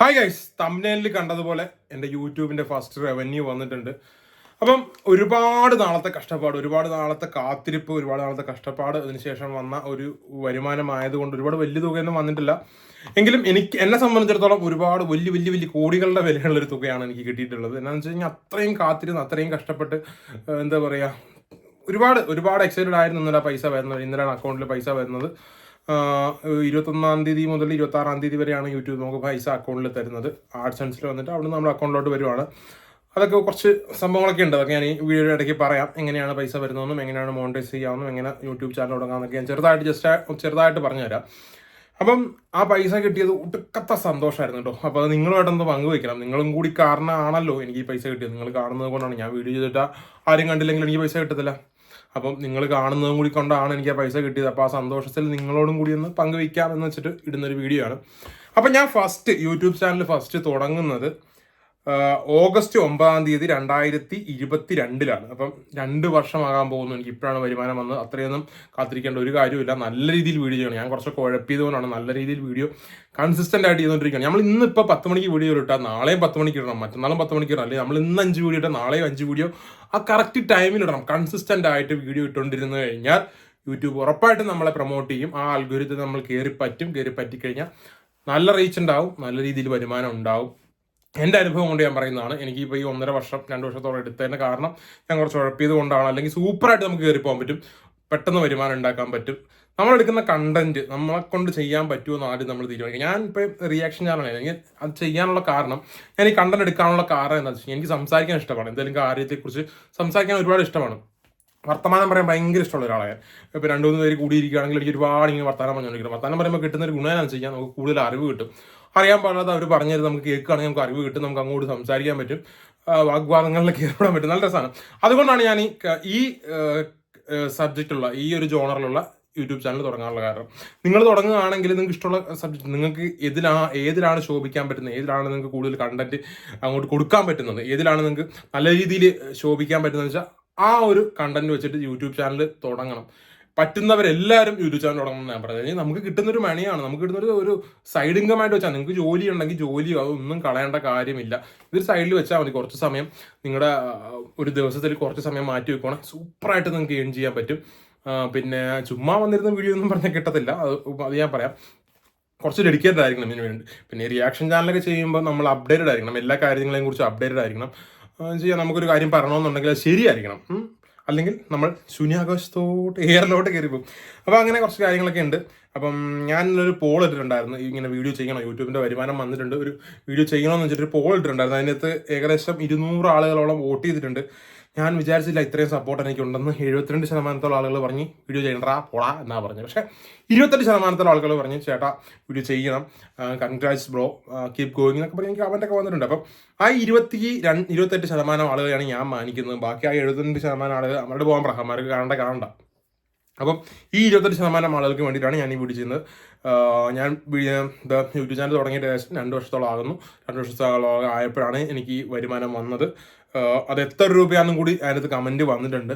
Hi guys തമ്പ്നേലിൽ കണ്ടതുപോലെ എന്റെ യൂട്യൂബിന്റെ first revenue വന്നിട്ടുണ്ട്. അപ്പം ഒരുപാട് നാളത്തെ കഷ്ടപ്പാട് ഒരുപാട് നാളത്തെ കാത്തിരിപ്പ് ഒരുപാട് നാളത്തെ കഷ്ടപ്പാട് അതിനുശേഷം വന്ന ഒരു വരുമാനമായതുകൊണ്ട് ഒരുപാട് വലിയ തുകയൊന്നും വന്നിട്ടില്ല. എങ്കിലും എനിക്ക് എന്നെ സംബന്ധിച്ചിടത്തോളം ഒരുപാട് വലിയ വലിയ വലിയ കോടികളുടെ വിലയുള്ളൊരു തുകയാണ് എനിക്ക് കിട്ടിയിട്ടുള്ളത്. എന്നാന്ന് വെച്ച് കഴിഞ്ഞാൽ അത്രയും കാത്തിരുന്ന് അത്രയും കഷ്ടപ്പെട്ട് എന്താ പറയുക ഒരുപാട് ഒരുപാട് എക്സൈറ്റഡ് ആയിരുന്നു ഇന്നലെ പൈസ വരുന്നത് ഇന്നലെ അക്കൗണ്ടിൽ പൈസ വരുന്നത്. ഇരുപത്തൊന്നാം തീയതി മുതൽ ഇരുപത്തി ആറാം തീയതി വരെയാണ് യൂട്യൂബ് നമുക്ക് പൈസ അക്കൗണ്ടിൽ തരുന്നത്. ആഡ്സെൻസിൽ വന്നിട്ട് അവിടെ നമ്മുടെ അക്കൗണ്ടിലോട്ട് വരുവാണ്. അതൊക്കെ കുറച്ച് സംഭവങ്ങളൊക്കെ ഉണ്ട്. അതൊക്കെ ഞാൻ ഈ വീഡിയോയുടെ ഇടയ്ക്ക് പറയാം. എങ്ങനെയാണ് പൈസ വരുന്നതെന്നും എങ്ങനെയാണ് മോണിറ്റൈസ് ചെയ്യാമെന്നും എങ്ങനെ യൂട്യൂബ് ചാനൽ തുടങ്ങാമെന്നൊക്കെ ഞാൻ ചെറുതായിട്ട് ജസ്റ്റ് ചെറുതായിട്ട് പറഞ്ഞുതരാം. അപ്പം ആ പൈസ കിട്ടിയത് ഒടുക്കത്ത സന്തോഷമായിരുന്നു കേട്ടോ. അപ്പോൾ അത് നിങ്ങളുമായിട്ടൊന്ന് പങ്കുവയ്ക്കണം. നിങ്ങളും കൂടി കാരണമാണല്ലോ എനിക്ക് ഈ പൈസ കിട്ടിയത്. നിങ്ങൾ കാണുന്നത് കൊണ്ടാണ് ഞാൻ വീഡിയോ ചെയ്തിട്ട് ആരും കണ്ടില്ലെങ്കിൽ എനിക്ക് പൈസ കിട്ടത്തില്ല. അപ്പം നിങ്ങൾ കാണുന്നതും കൂടി കൊണ്ടാണ് എനിക്ക് ആ പൈസ കിട്ടിയത്. അപ്പോൾ ആ സന്തോഷത്തിൽ നിങ്ങളോടും കൂടി ഒന്ന് പങ്കുവയ്ക്കാം എന്ന് വെച്ചിട്ട് ഇടുന്നൊരു വീഡിയോ ആണ്. അപ്പം ഞാൻ ഫസ്റ്റ് യൂട്യൂബ് ചാനൽ ഫസ്റ്റ് തുടങ്ങുന്നത് ഓഗസ്റ്റ് ഒമ്പതാം തീയതി രണ്ടായിരത്തി ഇരുപത്തി രണ്ടിലാണ് അപ്പം രണ്ട് വർഷമാകാൻ പോകുന്നു എനിക്ക് ഇപ്പോഴാണ് വരുമാനം വന്നത്. അത്രയൊന്നും കാത്തിരിക്കേണ്ട ഒരു കാര്യമില്ല നല്ല രീതിയിൽ വീഡിയോ ചെയ്യണം. ഞാൻ കുറച്ച് കുഴപ്പിയതുകൊണ്ടാണ് നല്ല രീതിയിൽ വീഡിയോ കൺസിസ്റ്റന്റ് ആയിട്ട് ചെയ്തുകൊണ്ടിരിക്കുകയാണ്. നമ്മൾ ഇന്ന് ഇപ്പോൾ പത്ത് മണിക്ക് വീഡിയോ ഇട്ടാൽ നാളെയും പത്ത് മണിക്ക് ഇടണം. മറ്റന്നാളും പത്ത് മണിക്ക് ഇടണം. അല്ലെങ്കിൽ നമ്മൾ ഇന്ന് അഞ്ച് വീഡിയോ ഇട്ടാൽ നാളെയും അഞ്ച് വീഡിയോ ആ കറക്റ്റ് ടൈമിൽ ഇടണം. കൺസിസ്റ്റന്റ് ആയിട്ട് വീഡിയോ ഇട്ടുകൊണ്ടിരുന്നു കഴിഞ്ഞാൽ യൂട്യൂബ് ഉറപ്പായിട്ടും നമ്മളെ പ്രൊമോട്ട് ചെയ്യും. ആ അൽഗോരിതം നമ്മൾ കയറി പറ്റും കയറി പറ്റിക്കഴിഞ്ഞാൽ നല്ല റീച്ച് ഉണ്ടാവും. നല്ല രീതിയിൽ വരുമാനം ഉണ്ടാവും. എന്റെ അനുഭവം കൊണ്ട് ഞാൻ പറയുന്നതാണ്. എനിക്ക് ഇപ്പോൾ ഈ ഒന്നര വർഷം രണ്ട് വർഷത്തോളം എടുത്തതിന് കാരണം ഞാൻ കുറച്ച് ഉഴപ്പിയത് കൊണ്ടാണ് അല്ലെങ്കിൽ സൂപ്പറായിട്ട് നമുക്ക് കയറി പോകാൻ പറ്റും. പെട്ടെന്ന് വരുമാനം ഉണ്ടാക്കാൻ പറ്റും. നമ്മൾ എടുക്കുന്ന കണ്ടന്റ് നമ്മളെ കൊണ്ട് ചെയ്യാൻ പറ്റുമോ എന്ന് ആദ്യം നമ്മൾ തീരുമാനിക്കും. ഞാൻ ഇപ്പോൾ റിയാക്ഷൻ ചാനലാണ് എനിക്ക് അത് ചെയ്യാനുള്ള കാരണം ഞാൻ ഈ കണ്ടന്റ് എടുക്കാനുള്ള കാരണം എന്താ വെച്ചാൽ എനിക്ക് സംസാരിക്കാൻ ഇഷ്ടമാണ്. എന്തെങ്കിലും കാര്യത്തെക്കുറിച്ച് സംസാരിക്കാൻ ഒരുപാട് ഇഷ്ടമാണ്. വർത്തമാനം പറയാൻ ഭയങ്കര ഇഷ്ടമുള്ള ഒരാളാണ് ഇപ്പോൾ രണ്ട് മൂന്ന് പേര് കൂടിയിരിക്കുകയാണെങ്കിൽ എനിക്ക് ഒരുപാട് ഇങ്ങനെ വർത്തമാനം പറഞ്ഞുകൊണ്ടിരിക്കണം വർത്തമാനം പറയുമ്പോൾ കിട്ടുന്ന ഒരു ഗുണം എന്താണെന്ന് വെച്ച് കഴിഞ്ഞാൽ നമുക്ക് കൂടുതൽ അറിവ് കിട്ടും. അറിയാൻ പാടില്ലാത്ത അവർ പറഞ്ഞത് നമുക്ക് കേൾക്കുകയാണെങ്കിൽ നമുക്ക് അറിവ് കിട്ടും നമുക്ക് അങ്ങോട്ട് സംസാരിക്കാൻ പറ്റും. വാഗ്വാദങ്ങളിലൊക്കെ ഏർപ്പെടാൻ പറ്റും. നല്ല രസമാണ്. അതുകൊണ്ടാണ് ഞാൻ ഈ സബ്ജക്റ്റുള്ള ഈ ഒരു ജോണറിലുള്ള യൂട്യൂബ് ചാനൽ തുടങ്ങാനുള്ള കാരണം. നിങ്ങൾ തുടങ്ങുകയാണെങ്കിൽ നിങ്ങൾക്ക് ഇഷ്ടമുള്ള സബ്ജക്ട് നിങ്ങൾക്ക് എതിലാണ് ഏതിലാണ് ശോഭിക്കാൻ പറ്റുന്നത്? ഏതിലാണ് നിങ്ങൾക്ക് കൂടുതൽ കണ്ടന്റ് അങ്ങോട്ട് കൊടുക്കാൻ പറ്റുന്നത്? ഏതിലാണ് നിങ്ങൾക്ക് നല്ല രീതിയിൽ ശോഭിക്കാൻ പറ്റുന്നത് വെച്ചാൽ ആ ഒരു കണ്ടന്റ് വെച്ചിട്ട് യൂട്യൂബ് ചാനൽ തുടങ്ങണം. പറ്റുന്നവരെല്ലാവരും യൂട്യൂബ് ചാനൽ തുടങ്ങണം ഞാൻ പറഞ്ഞത്. നമുക്ക് കിട്ടുന്ന ഒരു മണിയാണ്. നമുക്ക് കിട്ടുന്ന ഒരു സൈഡ് ഇൻകം ആയിട്ട് വെച്ചാൽ നിങ്ങൾക്ക് ജോലി ഉണ്ടെങ്കിൽ ജോലി അതൊന്നും കളയേണ്ട കാര്യമില്ല. ഇതൊരു സൈഡിൽ വെച്ചാൽ മതി. കുറച്ച് സമയം നിങ്ങളുടെ ഒരു ദിവസത്തിൽ കുറച്ച് സമയം മാറ്റി വെക്കുകയാണെങ്കിൽ സൂപ്പറായിട്ട് നിങ്ങൾക്ക് ഏൺ ചെയ്യാൻ പറ്റും. പിന്നെ ചുമ്മാ വന്നിരുന്ന വീഡിയോ ഒന്നും പറഞ്ഞാൽ കിട്ടത്തില്ല. അത് ഞാൻ പറയാം. കുറച്ച് ഡെഡിക്കേറ്റഡ് ആയിരിക്കണം ഇതിന് വേണ്ടി. പിന്നെ റിയാക്ഷൻ ചാനലൊക്കെ ചെയ്യുമ്പോൾ നമ്മൾ അപ്ഡേറ്റഡ് ആയിരിക്കണം. എല്ലാ കാര്യങ്ങളെയും കുറിച്ച് അപ്ഡേറ്റഡ് ആയിരിക്കണം. ചെയ്യാൻ നമുക്കൊരു കാര്യം പറയണമെന്നുണ്ടെങ്കിൽ അത് ശരിയായിരിക്കണം. അല്ലെങ്കിൽ നമ്മൾ ശൂന്യാകാശത്തോട്ട് എയറിലോട്ട് കയറി പോകും. അപ്പോൾ അങ്ങനെ കുറച്ച് കാര്യങ്ങളൊക്കെ ഉണ്ട്. അപ്പം ഞാൻ ഒരു പോൾ ഇട്ടിട്ടുണ്ടായിരുന്നു. ഇങ്ങനെ വീഡിയോ ചെയ്യണം? യൂട്യൂബിന്റെ വരുമാനം വന്നിട്ടുണ്ട്. ഒരു വീഡിയോ ചെയ്യണമെന്ന് വെച്ചിട്ട് ഒരു പോൾ ഇട്ടിട്ടുണ്ടായിരുന്നു. അതിനകത്ത് ഏകദേശം ഇരുന്നൂറ് ആളുകളോളം വോട്ട് ചെയ്തിട്ടുണ്ട്. ഞാൻ വിചാരിച്ചില്ല ഇത്രയും സപ്പോർട്ട് എനിക്ക് ഉണ്ടെന്ന് എഴുപത്തിരണ്ട് ശതമാനത്തോളം ആളുകൾ പറഞ്ഞ് വീഡിയോ ചെയ്യണ്ടാ പോടാ എന്നാ പറഞ്ഞത്. പക്ഷേ ഇരുപത്തെട്ട് ശതമാനത്തോളം ആളുകൾ പറഞ്ഞ് ചേട്ടാ വീഡിയോ ചെയ്യണം. കൺഗ്രാറ്റ്സ് ബ്രോ കീപ് ഗോയിങ് എന്നൊക്കെ പറഞ്ഞ് എനിക്ക് അവന്റെ ഒക്കെ വന്നിട്ടുണ്ട്. അപ്പം ആ ഇരുപത്തി രണ്ട് ഇരുപത്തെട്ട് ശതമാനം ആളുകളെയാണ് ഞാൻ മാനിക്കുന്നത്. ബാക്കി ആ എഴുപത്തിരണ്ട് ശതമാനം ആളുകൾ അവരുടെ പോകാൻ പ്രഹന്മാർക്ക് കാണണ്ട കാണണ്ട. അപ്പം ഈ ഇരുപത്തെട്ട് ശതമാനം ആളുകൾക്ക് വേണ്ടിയിട്ടാണ് ഞാൻ ഈ വീഡിയോ ചെയ്യുന്നത്. ഞാൻ യൂട്യൂബ് ചാനൽ തുടങ്ങിയിട്ട് ഏകദേശം രണ്ട് വർഷത്തോളം ആകുന്നു. രണ്ട് വർഷത്തോളം ആയപ്പോഴാണ് എനിക്ക് വരുമാനം വന്നത്. അത് എത്ര രൂപയാണെന്നും കൂടി അതിനകത്ത് കമന്റ് വന്നിട്ടുണ്ട്.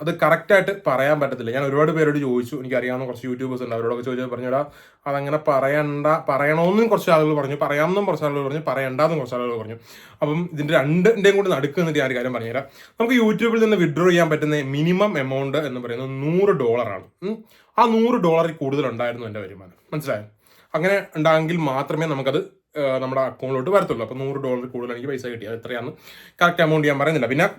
അത് കറക്റ്റായിട്ട് പറയാൻ പറ്റത്തില്ല. ഞാൻ ഒരുപാട് പേരോട് ചോദിച്ചു. എനിക്കറിയാവുന്ന കുറച്ച് യൂട്യൂബേഴ്സ് ഉണ്ട്. അവരോടൊക്കെ ചോദിച്ചാൽ പറഞ്ഞുടാ അതങ്ങനെ പറയണ്ട പറയണമെന്നും കുറച്ച് ആളുകൾ പറഞ്ഞു. പറയാമെന്നും കുറച്ച് ആളുകൾ പറഞ്ഞു. പറയണ്ടെന്നും കുറച്ച് ആളുകൾ പറഞ്ഞു. അപ്പം ഇതിന്റെ രണ്ടിന്റെയും കൂടി നടുക്കുന്നിട്ട് ഞാൻ കാര്യം പറഞ്ഞുതരാം. നമുക്ക് യൂട്യൂബിൽ നിന്ന് വിഡ്രോ ചെയ്യാൻ പറ്റുന്ന മിനിമം എമൗണ്ട് എന്ന് പറയുന്നത് നൂറ് ഡോളറാണ്. ആ നൂറ് ഡോളറിൽ കൂടുതൽ ഉണ്ടായിരുന്നു എന്റെ വരുമാനം. മനസ്സിലായോ? അങ്ങനെ ഉണ്ടായെങ്കിൽ മാത്രമേ നമുക്കത് നമ്മുടെ അക്കൗണ്ടിലോട്ട് വരത്തുള്ളൂ. അപ്പോൾ നൂറ് ഡോളർ കൂടുതൽ എനിക്ക് പൈസ കിട്ടി. അത് എത്രയാണെന്ന് കറക്റ്റ് എമൗണ്ട് ഞാൻ പറയുന്നില്ല. പിന്നെ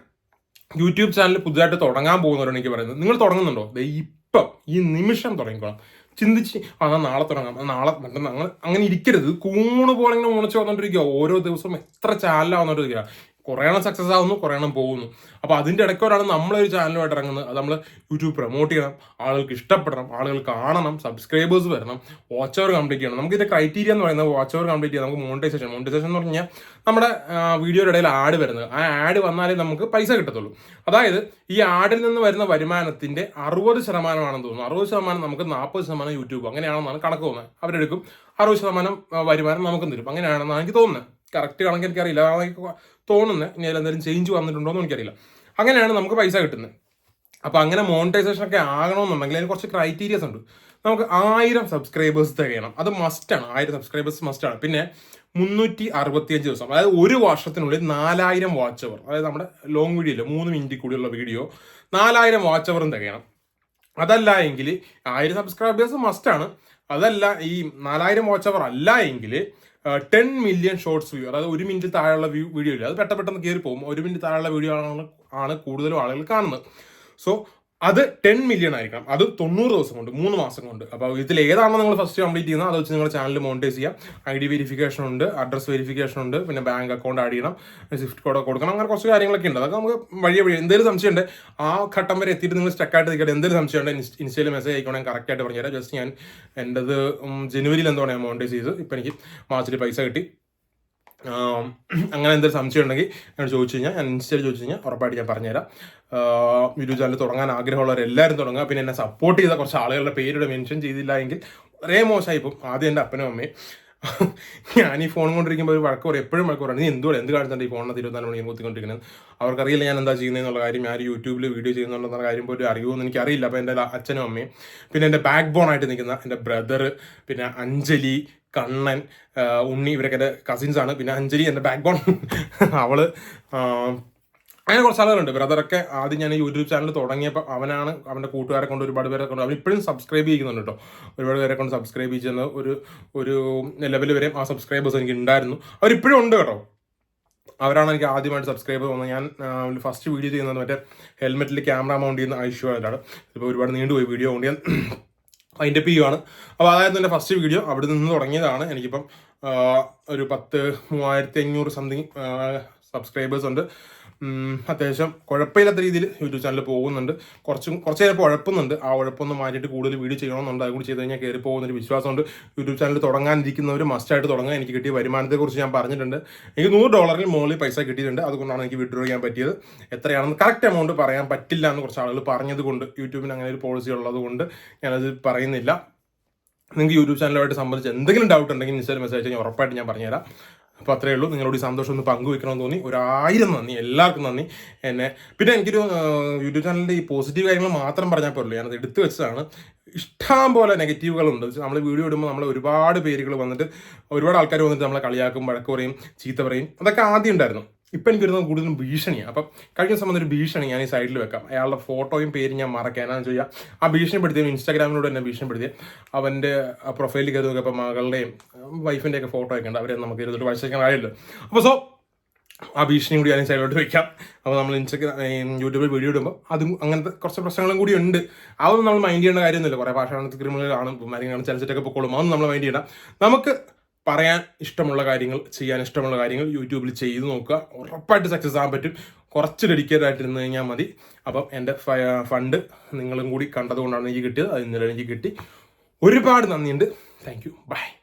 യൂട്യൂബ് ചാനൽ പുതുതായിട്ട് തുടങ്ങാൻ പോകുന്നവരാണ് എനിക്ക് പറയുന്നത്. നിങ്ങൾ തുടങ്ങുന്നുണ്ടോ? ഇപ്പം ഈ നിമിഷം തുടങ്ങിക്കോളാം. ചിന്തിച്ച് ആ നാളെ തുടങ്ങാം. നാളെ മറ്റന്നാൾ അങ്ങനെ ഇരിക്കരുത്. കൂണ് പോലെ ഇങ്ങനെ മുളച്ച് വന്നോണ്ടിരിക്കുക. ഓരോ ദിവസവും എത്ര ചാനലാണ് കുറേ എണ്ണം സക്സസ് ആവുന്നു കുറേ എണ്ണം പോകുന്നു അപ്പോൾ അതിന്റെ ഇടയ്ക്കോടാണ് നമ്മളൊരു ചാനലുമായിട്ട് ഇറങ്ങുന്നത് അത് നമ്മൾ യൂട്യൂബ് പ്രൊമോട്ട് ചെയ്യണം ആളുകൾക്ക് ഇഷ്ടപ്പെടണം ആളുകൾ കാണണം സബ്സ്ക്രൈബേഴ്സ് വരണം വാച്ച് അവർ കംപ്ലീറ്റ് ചെയ്യണം. നമുക്ക് ഇതിന്റെ ക്രൈറ്റീരിയ എന്ന് പറയുന്നത് വാച്ച് അവർ കംപ്ലീറ്റ് ചെയ്യാം. നമുക്ക് മോണിറ്റൈസേഷൻ മോണിറ്റൈസേഷൻ എന്ന് പറഞ്ഞാൽ നമ്മുടെ വീഡിയോയുടെ ഇടയിൽ ആഡ് വരുന്നത്. ആ ആഡ് വന്നാലേ നമുക്ക് പൈസ കിട്ടത്തുള്ളൂ. അതായത് ഈ ആഡിൽ നിന്ന് വരുന്ന വരുമാനത്തിന്റെ അറുപത് ശതമാനമാണെന്ന് തോന്നുന്നു. അറുപത് ശതമാനം നമുക്ക് നാൽപ്പത് ശതമാനം യൂട്യൂബ് അങ്ങനെയാണെന്നാണ് കണക്ക് തോന്നുന്നത്. അവരെടുക്കും. അറുപത് ശതമാനം വരുമാനം നമുക്ക് തരും. അങ്ങനെയാണെന്നാണ് എനിക്ക് തോന്നുന്നത്. കറക്റ്റ് കണക്ക് എനിക്കറിയില്ല. അതാണ് എനിക്ക് തോന്നുന്നത് ഇനി അതിലെന്തെങ്കിലും ചേഞ്ച് വന്നിട്ടുണ്ടോ എന്ന് എനിക്കറിയില്ല. അങ്ങനെയാണ് നമുക്ക് പൈസ കിട്ടുന്നത് അപ്പോൾ അങ്ങനെ മോണിറ്റൈസേഷൻ ഒക്കെ ആകണമെന്നുണ്ടെങ്കിൽ അതിന് കുറച്ച് ക്രൈറ്റീരിയസ് ഉണ്ട്. നമുക്ക് ആയിരം സബ്സ്ക്രൈബേഴ്സ് തികയണം. അത് മസ്റ്റാണ് ആയിരം സബ്സ്ക്രൈബേഴ്സ് മസ്റ്റാണ് പിന്നെ മുന്നൂറ്റി അറുപത്തിയഞ്ച് ദിവസം അതായത് ഒരു വർഷത്തിനുള്ളിൽ നാലായിരം വാച്ച് അവർ അതായത് നമ്മുടെ ലോങ് വീഡിയോ മൂന്ന് മിനിറ്റ് കൂടിയുള്ള വീഡിയോ നാലായിരം വാച്ച് അവറും തികയണം. അതല്ല എങ്കിൽ ആയിരം സബ്സ്ക്രൈബേഴ്സ് മസ്റ്റാണ് അതല്ല ഈ നാലായിരം വാച്ച് അവർ അല്ല എങ്കിൽ ടെൻ മില്യൺ ഷോർട്സ് വ്യൂ അതായത് ഒരു മിനിറ്റ് താഴെയുള്ള വ്യൂ വീഡിയോ ഇല്ല? അത് പെട്ടെന്ന് പെട്ടെന്ന് കയറി പോകും. ഒരു മിനിറ്റ് താഴെയുള്ള വീഡിയോ ആണ് ആണ് കൂടുതലും ആളുകൾ കാണുന്നത്. സോ അത് ടെൻ മില്യൺ ആയിരിക്കണം. അത് തൊണ്ണൂറ് ദിവസം കൊണ്ട് മൂന്ന് മാസം കൊണ്ട്. അപ്പോൾ ഇതിൽ ഏതാണോ നിങ്ങൾ ഫസ്റ്റ് കംപ്ലീറ്റ് ചെയ്യുന്നത് അത് വെച്ച് നിങ്ങളുടെ ചാനൽ മോണിറ്റൈസ് ചെയ്യാം. ഐ ഡി വെരിഫിക്കേഷൻ ഉണ്ട് അഡ്രസ് വെരിഫിക്കേഷൻ ഉണ്ട് പിന്നെ ബാങ്ക് അക്കൗണ്ട് ആഡ് ചെയ്യണം സ്വിഫ്റ്റ് കോഡ് കൊടുക്കണം അങ്ങനെ കുറച്ച് കാര്യങ്ങളൊക്കെ ഉണ്ട്. അതൊക്കെ നമുക്ക് വഴിയെ വഴി എന്തെങ്കിലും സംശയമുണ്ട് ആ ഘട്ടം വരെ എത്തിയിട്ട് നിങ്ങൾ സ്റ്റക്കായിട്ട് നിൽക്കട്ടെ. എന്തെങ്കിലും സംശയമുണ്ട് ഇൻസ്റ്റയിൽ മെസ്സേജ് അയക്കണം കറക്റ്റായിട്ട് പറഞ്ഞുതരാം. ജസ്റ്റ് ഞാൻ എന്റെത് ജനുവരിയിൽ എന്തോ ഞാൻ മോണിറ്റൈസ് ചെയ്ത് ഇപ്പം എനിക്ക് മാർച്ചിൽ പൈസ കിട്ടി. അങ്ങനെ എന്തെങ്കിലും സംശയം ഉണ്ടെങ്കിൽ ഞാൻ ചോദിച്ചു കഴിഞ്ഞാൽ ഞാൻ ഇൻസ്റ്റയിൽ ചോദിച്ചു കഴിഞ്ഞാൽ ഉറപ്പായിട്ട് ഞാൻ പറഞ്ഞുതരാം. യൂട്യൂബ് ചാനൽ തുടങ്ങാൻ ആഗ്രഹമുള്ളവരെല്ലാവരും തുടങ്ങുക. പിന്നെ എന്നെ സപ്പോർട്ട് ചെയ്ത കുറച്ച് ആളുകളുടെ പേരുടെ മെൻഷൻ ചെയ്തില്ല എങ്കിൽ വളരെ മോശമായി ഇപ്പം ആദ്യം എന്റെ അപ്പനും അമ്മയും. ഞാൻ ഈ ഫോൺ കൊണ്ടിരിക്കുമ്പോൾ ഒരു വഴക്ക് പറയും. എപ്പോഴും വഴക്ക് പറയും. നീ എന്തുകൊണ്ട് എന്ത് കാണുന്നുണ്ട് ഈ ഫോണിന് തിരുവനന്തപുരം മണിയും കുത്തിക്കൊണ്ടിരിക്കുന്നത് അവർക്കറിയില്ല ഞാൻ എന്താ ചെയ്യുന്നതെന്നുള്ള കാര്യം. ഞാൻ യൂട്യൂബിൽ വീഡിയോ ചെയ്യുന്നുണ്ടെന്ന കാര്യം പോലും അറിയുമെന്ന് എനിക്കറിയില്ല. അപ്പോൾ എന്റെ അച്ഛനും അമ്മയും പിന്നെ എന്റെ ബാക്ക് ബോൺ ആയിട്ട് നിൽക്കുന്ന എന്റെ ബ്രദർ പിന്നെ അഞ്ജലി കണ്ണൻ ഉണ്ണി ഇവരൊക്കെ എന്റെ കസിൻസ് ആണ്. പിന്നെ അഞ്ജലി എന്റെ ബാക്ക് ബോൺ അവൾ അങ്ങനെ കുറച്ച് ആളുകളുണ്ട്. ബ്രദറൊക്കെ ആദ്യം ഞാൻ യൂട്യൂബ് ചാനൽ തുടങ്ങിയപ്പോൾ അവനാണ് അവന്റെ കൂട്ടുകാരെ കൊണ്ട് ഒരുപാട് പേരെ കൊണ്ട് അവൻ ഇപ്പോഴും സബ്സ്ക്രൈബ് ചെയ്യുന്നുണ്ട് കേട്ടോ ഒരുപാട് പേരെ കൊണ്ട് സബ്സ്ക്രൈബ് ചെയ്യുന്ന ഒരു ഒരു ലെവൽ വരെ ആ സബ്സ്ക്രൈബേഴ്സ് എനിക്ക് ഉണ്ടായിരുന്നു. അവരിപ്പോഴും ഉണ്ട് കേട്ടോ. അവരാണ് എനിക്ക് ആദ്യമായിട്ട് സബ്സ്ക്രൈബ് വന്നത്. ഞാൻ ഫസ്റ്റ് വീഡിയോ ചെയ്യുന്നത് മറ്റേ ഹെൽമെറ്റിൽ ക്യാമറ മൗണ്ട് ചെയ്യുന്ന ഐഷ്യൂ ആയിട്ടാണ്. ഇപ്പോൾ ഒരുപാട് നീണ്ടുപോയി വീഡിയോ കൊണ്ട് ഞാൻ അതിന്റെ ചെയ്യുവാണ്. അപ്പോൾ അതായത് എന്റെ ഫസ്റ്റ് വീഡിയോ അവിടെ നിന്ന് തുടങ്ങിയതാണ്. എനിക്കിപ്പം ഒരു പത്ത് മൂവായിരത്തി അഞ്ഞൂറ് സംതിങ് സബ്സ്ക്രൈബേഴ്സ് ഉണ്ട്. അത്യാവശ്യം കുഴപ്പമില്ലാത്ത രീതിയിൽ യൂട്യൂബ് ചാനൽ പോകുന്നുണ്ട്. കുറച്ചും കുറച്ച് നേരം ഉഴപ്പുന്നുണ്ട്. ആ ഉഴപ്പൊന്ന് മാറ്റിയിട്ട് കൂടുതൽ വീഡിയോ ചെയ്യണമെന്നുണ്ട്. അതുകൂടി ചെയ്ത് കഴിഞ്ഞാൽ കയറി പോകുന്നൊരു വിശ്വാസമുണ്ട്. യൂട്യൂബ് ചാനൽ തുടങ്ങാനിരിക്കുന്നവർ മസ്റ്റായിട്ട് തുടങ്ങാൻ എനിക്ക് കിട്ടിയ വരുമാനത്തെക്കുറിച്ച് ഞാൻ പറഞ്ഞിട്ടുണ്ട്. എനിക്ക് നൂറ് ഡോളറിൽ മുകളിൽ പൈസ കിട്ടിയിട്ടുണ്ട്. അതുകൊണ്ടാണ് എനിക്ക് വിഡ്രോ ചെയ്യാൻ പറ്റിയത്. എത്രയാണെന്ന് കറക്റ്റ് എമൗണ്ട് പറയാൻ പറ്റില്ല എന്ന് കുറച്ച് ആളുകൾ പറഞ്ഞത് കൊണ്ട് യൂട്യൂബിന് അങ്ങനെ ഒരു പോളിസി ഉള്ളത് കൊണ്ട് ഞാനത് പറയുന്നില്ല. നിങ്ങൾക്ക് യൂട്യൂബ് ചാനലുമായിട്ട് സംബന്ധിച്ച് എന്തെങ്കിലും ഡൗട്ട് ഉണ്ടെങ്കിൽ നിശ്ചയം മെസ്സേജ് അയച്ചാൽ ഉറപ്പായിട്ട് ഞാൻ പറഞ്ഞുതരാം. അപ്പോൾ അത്രയേ ഉള്ളൂ. നിങ്ങളോട് ഈ സന്തോഷം ഒന്ന് പങ്കുവെക്കണമെന്ന് തോന്നി. ഒരായിരം നന്ദി. എല്ലാവർക്കും നന്ദി. എന്നെ പിന്നെ എനിക്കൊരു യൂട്യൂബ് ചാനലിന്റെ ഈ പോസിറ്റീവ് കാര്യങ്ങൾ മാത്രം പറഞ്ഞാൽ പോരല്ലോ. ഞാനത് എടുത്തു വെച്ചതാണ്. ഇഷ്ടം പോലെ നെഗറ്റീവുകളുണ്ട് നമ്മൾ വീഡിയോ ഇടുമ്പോൾ നമ്മൾ ഒരുപാട് പേരുകൾ വന്നിട്ട് ഒരുപാട് ആൾക്കാർ വന്നിട്ട് നമ്മളെ കളിയാക്കും വഴക്ക് പറയും ചീത്ത പറയും. അതൊക്കെ ആദ്യം ഉണ്ടായിരുന്നു. ഇപ്പം എനിക്ക് വരുന്നത് കൂടുതലും ഭീഷണിയാണ് അപ്പം കഴിഞ്ഞ ദിവസം ഒരു ഭീഷണി ഞാൻ ഈ സൈഡിൽ വെക്കാം. അയാളുടെ ഫോട്ടോയും പേരും ഞാൻ മറക്കാം. എന്നാന്ന് ചോദിച്ചാൽ ആ ഭീഷണിപ്പെടുത്തിയ ഇൻസ്റ്റാഗ്രാമിലൂടെ എന്നെ ഭീഷണിപ്പെടുത്തി അവന്റെ പ്രൊഫൈലിൽ കയറി നോക്കിയപ്പോൾ മകളുടെയും വൈഫിന്റെ ഒക്കെ ഫോട്ടോ ഒക്കെ ഉണ്ട്. അവരെ നമുക്ക് ഇരുന്നിട്ട് വായിച്ചേക്കാൻ ആയല്ലോ അപ്പോൾ സോ ആ ഭീഷണി കൂടി ഞാൻ സൈഡിലോട്ട് വെക്കാം. അപ്പോൾ നമ്മൾ ഇൻസ്റ്റഗ്രാം യൂട്യൂബിൽ വീഡിയോ ഇടുമ്പോൾ അതും അങ്ങനത്തെ കുറച്ച് പ്രശ്നങ്ങളും കൂടി ഉണ്ട്. അതൊന്നും നമ്മൾ മൈൻഡ് ചെയ്യേണ്ട കാര്യമൊന്നുമില്ല. കുറേ ഭാഷ ക്രിമിനലാണ് മരങ്ങളാണ് ചലച്ചിട്ടൊക്കെ പൊക്കോളും. അതൊന്നും നമ്മൾ മൈൻഡ് ചെയ്യണം നമുക്ക് പറയാൻ ഇഷ്ടമുള്ള കാര്യങ്ങൾ ചെയ്യാൻ ഇഷ്ടമുള്ള കാര്യങ്ങൾ യൂട്യൂബിൽ ചെയ്ത് നോക്കുക. ഉറപ്പായിട്ട് സക്സസ് ആകാൻ പറ്റും. കുറച്ച് ഡെഡിക്കേറ്റ് ആയിട്ട് ഇരുന്ന് കഴിഞ്ഞാൽ മതി. അപ്പം എന്റെ ഫണ്ട് നിങ്ങളും കൂടി കണ്ടതുകൊണ്ടാണ് എനിക്ക് കിട്ടിയത്. അത് ഇന്നലെ എനിക്ക് കിട്ടി. ഒരുപാട് നന്ദിയുണ്ട്. Thank you by